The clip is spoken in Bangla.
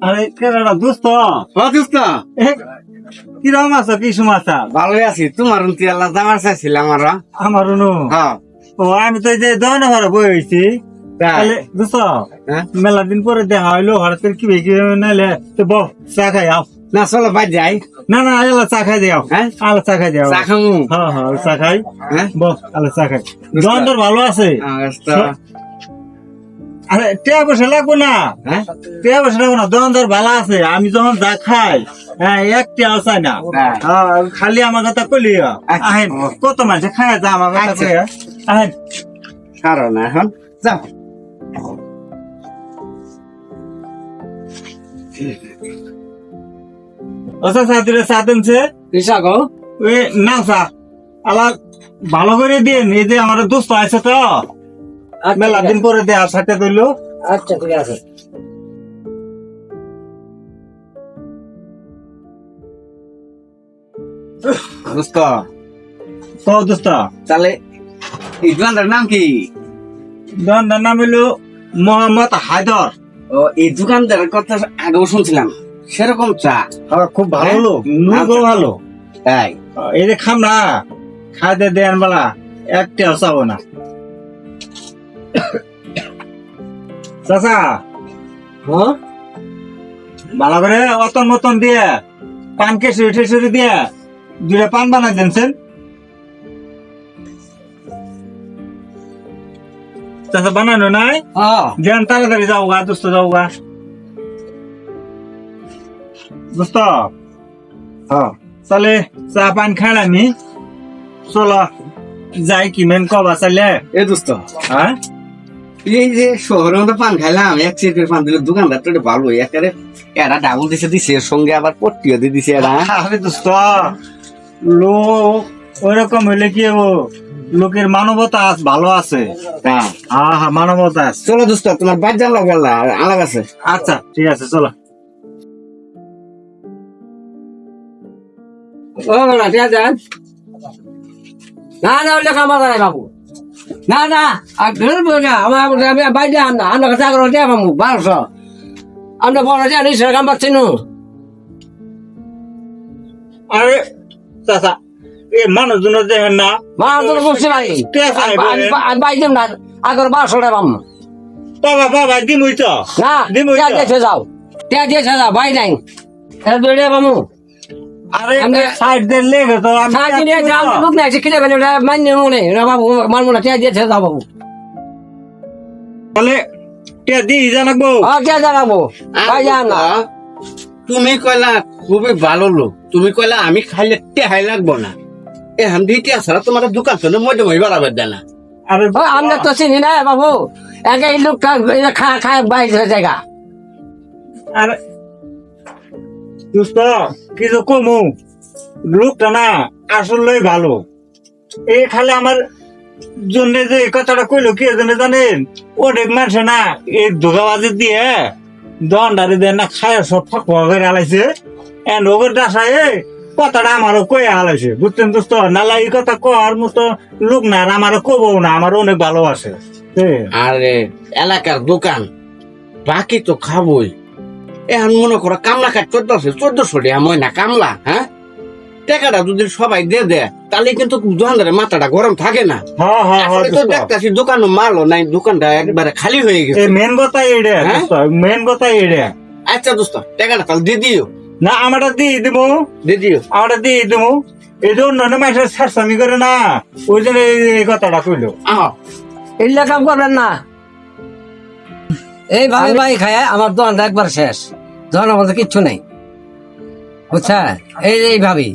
আরে কেরাটা দোস্ত? এ, কীরকম আছো? কি সমাচার? ভালোই আছি। তোমার উন্তি আল্লাহ জামার চাইছিলাম আর আমার হ্যাঁ ও আমি তো যে দহন ঘরে বই হয়েছি? তাহলে দোস্ত হ্যাঁ? মেলা দিন পরে দেখা হইল হঠাৎ কি বেশি নাইলে তো বহ চা খাই আও। না চলো বাদ যাই। না না এলা চা খাই দিও হ্যাঁ? আলা চা খাই দিও চা খামু। হ্যাঁ হ্যাঁ চা খাই। হ্যাঁ? বহ আলা চা খাই। দহন তোর ভালো আছে? আচ্ছা। আরে টিয়া পয়সা লাগবো না হ্যাঁ? টিয়া পয়সা লাগবো না দহন তোর ভালো আছে আমি যখন যা খাই হ্যাঁ এক চাই না। হ্যাঁ। খালি আমার কথা কইলি আচ্ছা। আহেন কত মানুষ খায় যা আমার কথা আচ্ছা। আহেন। সারো না এখন যাও। সাথীরা সাথ আনছে কিসা গো। না সা আলা ভালো করে দিন এই যে আমার দোস্ত আছে তো। মেলা দিন পরে দেয়া সাথে দিল আচ্ছা ঠিক আছে। দোস্ত। তো দোস্ত। তাহলে নাম কি? দন নাম হইল মোহাম্মদ হায়দর। ও এই দোকানদারের কথা আগেও শুনছিলাম। সেরকম চা। হ্যাঁ, খুব ভালো হ্যাঁ? লোক। লোকও ভালো। তাই? এই যে খাম না খাই দে দেন বেলা একটাও চাবো না। চাচা হ্যাঁ? ভালো করে অতন মতন দিয়ে পান কেসরি ঠেসরি দিয়ে দুটা পান বানাই দেনছেন চাচা বানানো নাই? হ্যাঁ। যেন তাড়াতাড়ি যাও গা দুস্ত যাও গা দুস্ত হ্যাঁ তাহলে চা পান খাইলামি চলো যাই কি মেন কবা চাইলে এ দোস্ত। হ্যাঁ? এই যে শহরের মধ্যে পান খাইলাম এক সিটের পান দিলে দোকানদার তো ভালো একেবারে এরা ডাবল দিছে দিছে এর সঙ্গে আবার পট্টিও দিয়ে দিছে এরা। আরে দোস্ত লোক ওইরকম হইলে কি ও লোকের মানবতা আছ- ভালো আছে। হ্যাঁ। হ্যাঁ মানবতা আছে চলো দোস্ত তোমার বাদ জানলা গেলা আলাগ আছে। আচ্ছা ঠিক আছে চলো। ও না না না ওটা কামা নাই বাবু। না না আমার আমি বাইরে না আমরা কথা করো দেয়া বাবু বারোশো। আমরা বড় যে নিশ্চয় কাম পাচ্ছি নু আরে চাচা এ মানুষজন দেখেন না। মা তোর বুঝতে পারি কে চাই বলে? আমি বাইরে না আগর বারোশো টাকা পাম। বাবা বাবা দিমুই তো। না দিমুই যাও। টিয়া দিয়েছে যাও বাই নাই। এটা দৌড়ে বাবু আরে আমরা- সাইড দিয়ে লেগে তো আমি সাহায্য নিয়ে যাও লোক নাই কিনে ফেলে ওটা মান্য মনে না বাবু মানবো না টিয়া দিয়েছে যাও বাবু। তাহলে কে দি জানাব আর টিয়া জানাব বাই যান না। তুমি কইলা খুবই ভালো লোক তুমি কইলা আমি খাইলে টেহাই লাগবো না। এ হাম দিতে আসা তোমার দোকান শুনে মধ্যে মই বরাবর দেনা আরে আমরা তো চিনি না বাবু। একে এই লোকটা খা খায় বাইরে জায়গা। আরে দোস্ত কিছু কমু? লোকটা না আসলে ভালো। এই খালি আমার জন্য যে কথাটা কইলো, কি জন্য জানেন? অনেক মানুষ না এই ধোকাবাজি দিয়ে দন্ডারি দেন না, খায় সব ফাঁকুয়া করে আলাইছে এন ওগর দাসায় কথাটা আমারও কয়ে আলাইছে বুঝছেন দোস্ত নালা এই কথা কর মতো লোক না, আর আমারও কবো না আমার অনেক ভালোবাসে। হ্যাঁ আরে, এলাকার দোকান, বাকি তো খাবই। এখন মনে করো কামলা কাট চোদ্দশো চোদ্দশো টাকা মই না কামলা হ্যাঁ? টাকাটা যদি সবাই দিয়ে দেয় তাহলে কিন্তু দোকানদারের মাথাটা গরম থাকে না। হ্যাঁ হ্যাঁ তো দোস্ত। দেখতেছি দোকানও মালও নাই দোকানটা একবারে খালি হয়ে গেছে। এই মেন কথা এড়ে হ্যাঁ? মেন কথা এড়ে আচ্ছা দোস্ত টাকাটা তাহলে দিয়ে দিও। না আমারটা দিয়ে দিব দিয়ে দিও। আমারটা দিয়ে দিব এই যে অন্যান্য মানুষের সারসামি করে না ওই জন্য এই- কথাটা কইলো। আহ। এগুলা কাম করবেন না। এই ভাই ভাই খায় আমার দোকানটা একবার শেষ। আমাদের কিচ্ছু নেই। বুঝছা? এই এইভাবেই ভাবি।